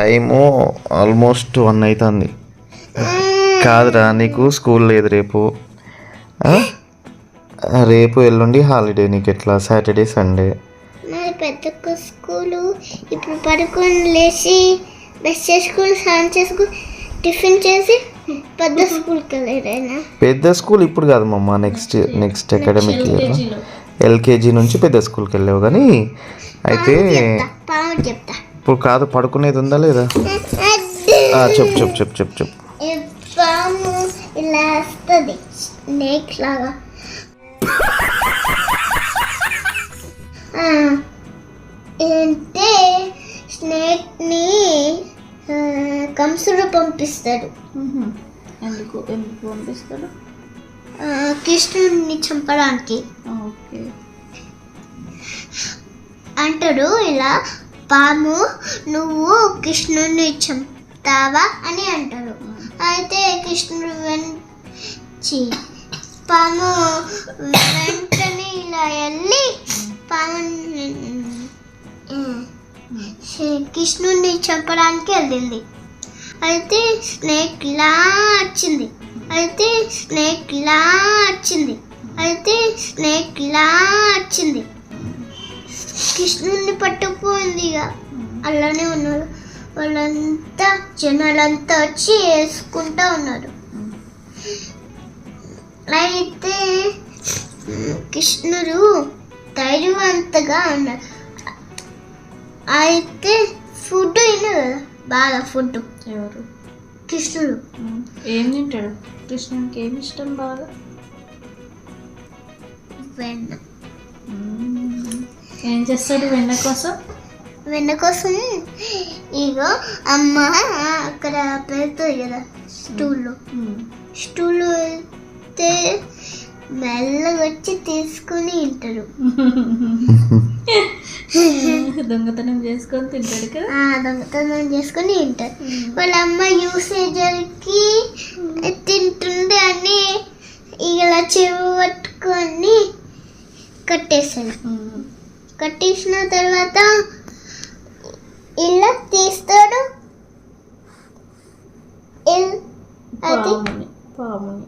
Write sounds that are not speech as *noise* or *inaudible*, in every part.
Time almost one అవుతుంది కాదురా నీకు స్కూల్ లేదు రేపు. ఆ? రేపు ఎల్లుండి హాలిడే నీకు ఎట్లా సాటర్డే సండే. పెద్ద స్కూలు ఇప్పుడు పడుకొని లేచి బ్రష్ చేసుకుని స్నానం చేసుకుని టిఫిన్ చేసి పెద్ద స్కూల్కి వెళ్ళారైనా పెద్ద స్కూల్ ఇప్పుడు కాదు మమ్మ next next academic year. LKG నుంచి పెద్ద స్కూల్కి వెళ్ళావు కానీ అయితే చెప్తా. ఇప్పుడు కాదు పడుకునేది ఉందా లేదా? ఆ, చెప్పు చెప్పు చెప్పు చెప్పు చెప్పు. పాము ఇలా వస్తుంది. స్నేక్ లాగా. ఏంటే స్నేక్ని కంసుడు పంపిస్తాడు. ఎందుకు ఎందుకు పంపిస్తాడు? ఆ, కృష్ణుడిని చంపడానికి. ఓకే. అంటాడు ఇలా పాము నువ్వు కృష్ణుని చంపుతావా అని అంటాడు అయితే కృష్ణుడు వెంచి పాము వెంటనే ఇలా వెళ్ళి పాము కృష్ణుడిని చంపడానికి వెళ్ళింది. అయితే స్నేక్ లా వచ్చింది అయితే స్నేక్ లా వచ్చింది అయితే స్నేక్ ఇలా వచ్చింది కృష్ణుడిని పట్టుకుపోయింది ఇక. అలానే ఉన్నారు. వాళ్ళంతా జనాలంతా వచ్చి వేసుకుంటా ఉన్నారు. అయితే కృష్ణుడు ధైర్యవంతగా ఉన్నాడు అయితే ఫుడ్ అయినా కదా. బాగా ఫుడ్. ఎవరు? కృష్ణుడు. ఏం తింటాడు? కృష్ణునికి ఏమి ఇష్టం బాగా? వెన్న. ఏం చేస్తాడు వెన్న కోసం? వెన్న కోసం ఇగో అమ్మ అక్కడ పెడుతుంది కదా స్టూల్లో. స్టూల్ అయితే మెల్లగా వచ్చి తీసుకుని తింటారు. *laughs* దొంగతనం చేసుకొని తింటాడు కదా? దొంగతనం చేసుకుని తింటారు. వాళ్ళ అమ్మ యూసేజర్కి తింటుంది అని ఇలా చెవి పట్టుకొని కట్టేస్తాడు ఉమ్. కట్టేసిన తర్వాత ఇలా తీస్తాడు. అది పాముని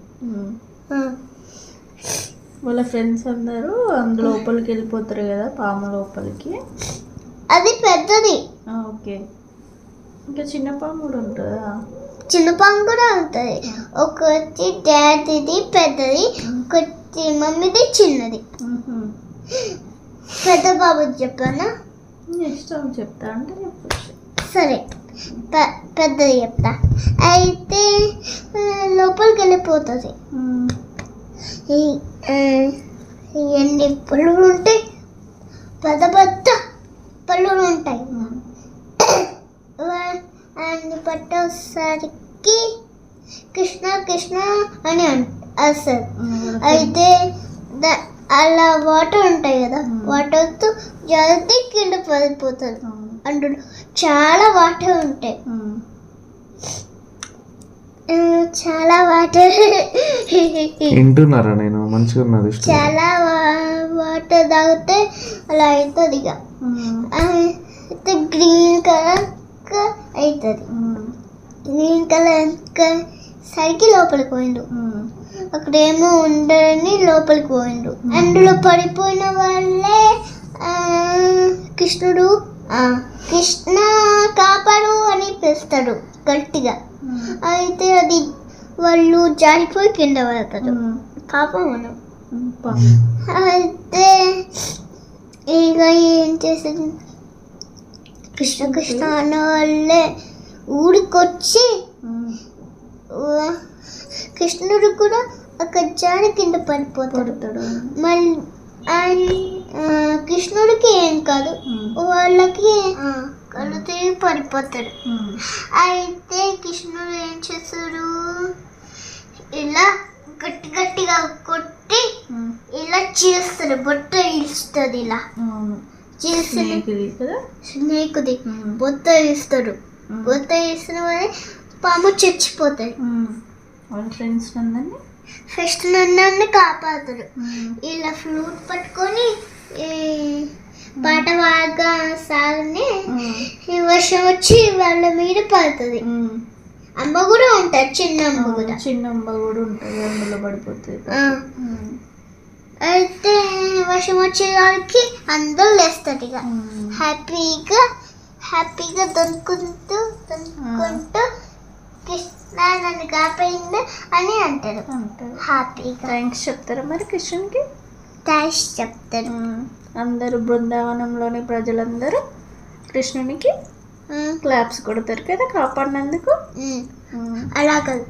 వాళ్ళ ఫ్రెండ్స్ అందరూ అందులో లోపలికి వెళ్ళిపోతారు కదా పాము లోపలికి. అది పెద్దది. ఓకే. ఇంకా చిన్న పాము కూడా ఉంటుందా? చిన్న పాము కూడా ఉంటుంది. ఒకటి డాడీది పెద్దది ఒకటి మమ్మీది చిన్నది. పెద్ద బాబు చెప్పానా? ఇష్టం చెప్తా అంటే చెప్పచ్చు. సరే పెద్దది చెప్తా. అయితే లోపలికి వెళ్ళిపోతుంది. ఎన్ని పళ్ళులు ఉంటాయి పెద్ద పెద్ద పళ్ళులు ఉంటాయి. అన్ని పట్టేసరికి కృష్ణ కృష్ణ అని అంట ఉమ్. అయితే ద- అలా వాటర్ ఉంటాయి కదా వాటర్తో జల్దీ కింద పడిపోతుంది. అందులో చాలా వాటర్ ఉంటాయి. చాలా వాటర్. వింటున్నారా నేను? మంచిగా ఉన్నది. చాలా వాటర్ తాగితే అలా అవుతుంది ఇక. అయితే గ్రీన్ కలర్ అవుతుంది. గ్రీన్ కలర్ సరికి లోపలికి పోయిండు. అక్కడేమో ఉండని లోపలికి పోయిండు అందులో పడిపోయిన వాళ్ళే కృష్ణుడు. కృష్ణ కాపాడు అని పిలుస్తాడు గట్టిగా. అయితే అది వాళ్ళు జారిపోయి కింద పడతారు. పాపం మనం అయితే ఇక ఏం చేసేది కృష్ణ కృష్ణ అన్న వాళ్ళే ఊరికొచ్చి కృష్ణుడు కూడా అక్కడ జారి కింద పడిపోతాడు మళ్ళీ కృష్ణుడికి ఏం కాదు. వాళ్ళకి కళ్ళు తిరిగి పడిపోతాడు. అయితే కృష్ణుడు ఏం చేస్తాడు ఇలా గట్టి గట్టిగా కొట్టి. ఇలా చేస్తాడు బొట్ట ఇస్తుంది ఇలా ఉమ్. బొత్త ఇస్తాడు. బొత్త ఇస్తున్న పాము చచ్చిపోతాయి. వాళ్ళ ఫ్రెండ్స్ అందరినీ ఫస్ట్ నన్ను కాపాడుతాడు ఉమ్. ఇలా ఫ్లూట్ పట్టుకొని పాట బాగా సాగునే ఈ వర్షం వచ్చి వాళ్ళ మీద పడుతుంది. అమ్మ కూడా ఉంటుంది చిన్న అమ్మ కూడా. చిన్న అంబ కూడా ఉంటుంది అందులో పడిపోతుంది. అయితే వర్షం వచ్చే వాళ్ళకి అందరూ లేస్తారు ఇక. హ్యాపీగా హ్యాపీగా దొరుకుంటూ దొరుకుంటూ కృష్ణ నన్ను కాపాడింది అని అంటారు. అంటారు. హ్యాపీగా. థ్యాంక్స్ చెప్తారా మరి కృష్ణునికి? థ్యాంక్స్ చెప్తారు. అందరూ బృందావనంలోని ప్రజలందరూ కృష్ణునికి క్లాప్స్ కొడతారు కదా కాపాడినందుకు? ఉమ్. అలా కాదు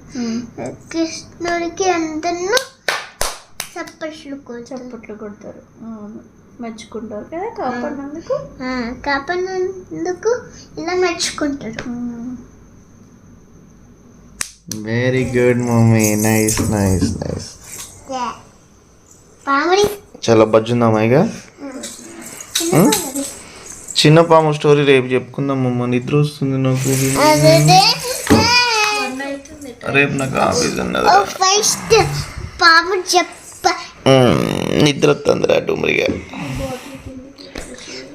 కృష్ణుడికి అందరూ చప్పట్లు చప్పట్లు కొడతారు. మెచ్చుకుంటారు కదా కాపాడినందుకు? కాపాడినందుకు ఇలా మెచ్చుకుంటారు. Very good mummy nice nice nice చాలా బజ్జుందామా ఇక చిన్న పాము స్టోరీ రేపు చెప్పుకుందాం మమ్మ నిద్ర వస్తుంది నాకు. రేపు నాకు ఆఫీస్ ఉన్నది పాము చెప్ప మ్మ్, నిద్ర వస్తుందిరా డుమ్రిగా.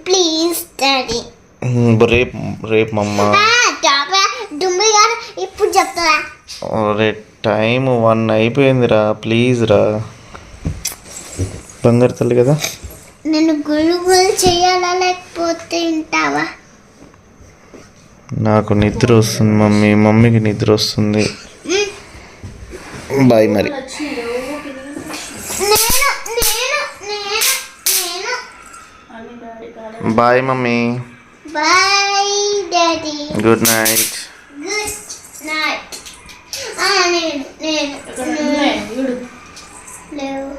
Please daddy. మ్మ్, రేపు రేపు మమ్మ ఇప్పుడు చెప్తారా? రే టైం వన్ అయిపోయిందిరా ప్లీజ్ రా. బంగారు తల్లి కదా? నేను గుళ్ళు గుళ్ళు చేయాలా లేకపోతే వింటావా? నాకు నిద్ర వస్తుంది మమ్మీ. మమ్మీకి నిద్ర వస్తుంది. బాయ్ మరి. Bye mummy. Bye daddy. Good night. Good night. నేను నేను లేవు.